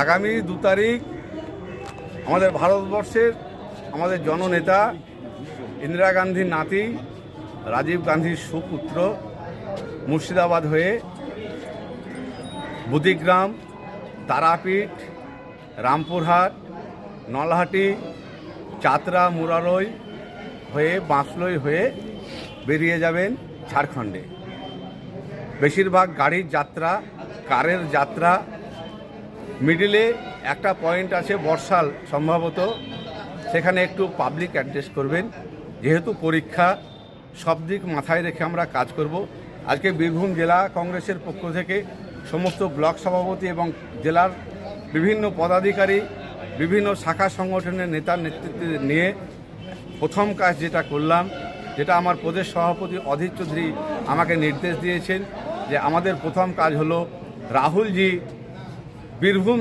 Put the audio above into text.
আগামী দু তারিখ আমাদের ভারতবর্ষের আমাদের জননেতা ইন্দিরা গান্ধীর নাতি, রাজীব গান্ধীর সুপুত্র মুর্শিদাবাদ হয়ে বুদিগ্রাম তারাপীঠ, রামপুরহাট, নলহাটি, চাতরা, মুরারই হয়ে বাঁশলই হয়ে বেরিয়ে যাবেন ঝাড়খণ্ডে। বেশিরভাগ গাড়ির যাত্রা, কারের যাত্রা মিডিলে একটা পয়েন্ট আছে বর্ষাল সম্ভবত, সেখানে একটু পাবলিক অ্যাড্রেস করবেন। যেহেতু পরীক্ষা, সব দিক মাথায় রেখে আমরা কাজ করব। আজকে বীরভূম জেলা কংগ্রেসের পক্ষ থেকে সমস্ত ব্লক সভাপতি এবং জেলার বিভিন্ন পদাধিকারী, বিভিন্ন শাখা সংগঠনের নেতার নেতৃত্বে নিয়ে প্রথম কাজ যেটা করলাম, যেটা আমার প্রদেশ সভাপতি অধীর চৌধুরী আমাকে নির্দেশ দিয়েছেন, যে আমাদের প্রথম কাজ হলো রাহুলজি বীরভূম